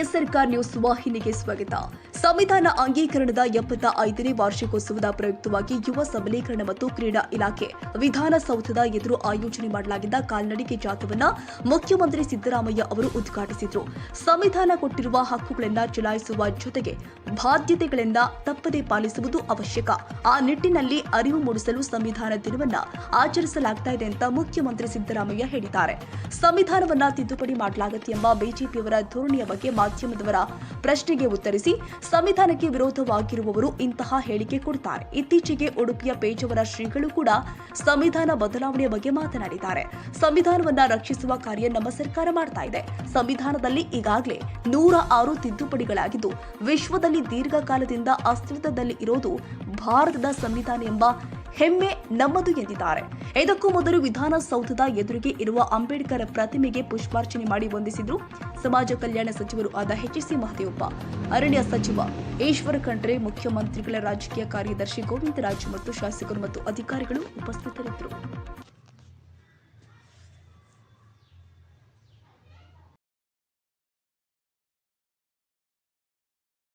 S ಸರ್ಕಾರ್ news ವಾಹಿನಿಗೆ ಸ್ವಾಗತ. ಸಂವಿಧಾನ ಅಂಗೀಕರಣದ ಎಪ್ಪತ್ತ ಐದನೇ ವಾರ್ಷಿಕೋತ್ಸವದ ಪ್ರಯುಕ್ತವಾಗಿ ಯುವ ಸಬಲೀಕರಣ ಮತ್ತು ಕ್ರೀಡಾ ಇಲಾಖೆ ವಿಧಾನಸೌಧದ ಎದುರು ಆಯೋಜನೆ ಮಾಡಲಾಗಿದ್ದ ಕಾಲ್ನಡಿಗೆ ಜಾಥವನ್ನ ಮುಖ್ಯಮಂತ್ರಿ ಸಿದ್ದರಾಮಯ್ಯ ಅವರು ಉದ್ಘಾಟಿಸಿದರು. ಸಂವಿಧಾನ ಕೊಟ್ಟಿರುವ ಹಕ್ಕುಗಳನ್ನು ಚಲಾಯಿಸುವ ಜೊತೆಗೆ ಬಾಧ್ಯತೆಗಳಿಂದ ತಪ್ಪದೇ ಪಾಲಿಸುವುದು ಅವಶ್ಯಕ. ಆ ನಿಟ್ಟಿನಲ್ಲಿ ಅರಿವು ಮೂಡಿಸಲು ಸಂವಿಧಾನ ದಿನವನ್ನ ಆಚರಿಸಲಾಗ್ತಾ ಇದೆ ಅಂತ ಮುಖ್ಯಮಂತ್ರಿ ಸಿದ್ದರಾಮಯ್ಯ ಹೇಳಿದ್ದಾರೆ. ಸಂವಿಧಾನವನ್ನ ತಿದ್ದುಪಡಿ ಮಾಡಲಾಗುತ್ತೆ ಎಂಬ ಬಿಜೆಪಿಯವರ ಧೋರಣೆಯ ಬಗ್ಗೆ ಮಾಧ್ಯಮದವರ ಪ್ರಶ್ನೆಗೆ ಉತ್ತರಿಸಿ, ಸಂವಿಧಾನಕ್ಕೆ ವಿರೋಧವಾಗಿರುವವರು ಇಂತಹ ಹೇಳಿಕೆ ಕೊಡುತ್ತಾರೆ ಇತ್ತೀಚೆಗೆ ಉಡುಪಿಯ ಪೇಜವರ ಶ್ರೀಗಳು ಕೂಡ ಸಂವಿಧಾನ ಬದಲಾವಣೆಯ ಬಗ್ಗೆ ಮಾತನಾಡಿದ್ದಾರೆ. ಸಂವಿಧಾನವನ್ನ ರಕ್ಷಿಸುವ ಕಾರ್ಯ ನಮ್ಮ ಸರ್ಕಾರ ಮಾಡ್ತಾ ಇದೆ. ಸಂವಿಧಾನದಲ್ಲಿ ಈಗಾಗಲೇ ನೂರ ಆರು ತಿದ್ದುಪಡಿಗಳಾಗಿದ್ದು, ವಿಶ್ವದಲ್ಲಿ ದೀರ್ಘಕಾಲದಿಂದ ಅಸ್ತಿತ್ವದಲ್ಲಿ ಇರೋದು ಭಾರತದ ಸಂವಿಧಾನ ಎಂಬ ಹೆಮ್ಮೆ ನಮ್ಮದು ಎಂದಿದ್ದಾರೆ. ಇದಕ್ಕೂ ಮೊದಲು ವಿಧಾನಸೌಧದ ಎದುರಿಗೆ ಇರುವ ಅಂಬೇಡ್ಕರ್ ಪ್ರತಿಮೆಗೆ ಪುಷ್ಪಾರ್ಚನೆ ಮಾಡಿ ವಂದಿಸಿದ್ರು ಸಮಾಜ ಕಲ್ಯಾಣ ಸಚಿವರು ಆದ ಎಚ್ಎಸ್ಸಿ ಮಹದೇವಪ್ಪ. ಅರಣ್ಯ ಸಚಿವ ಈಶ್ವರ ಖಂಡ್ರೆ, ಮುಖ್ಯಮಂತ್ರಿಗಳ ರಾಜಕೀಯ ಕಾರ್ಯದರ್ಶಿ ಗೋವಿಂದರಾಜ್ ಮತ್ತು ಶಾಸಕರು ಮತ್ತು ಅಧಿಕಾರಿಗಳು ಉಪಸ್ಥಿತರಿದ್ದರು.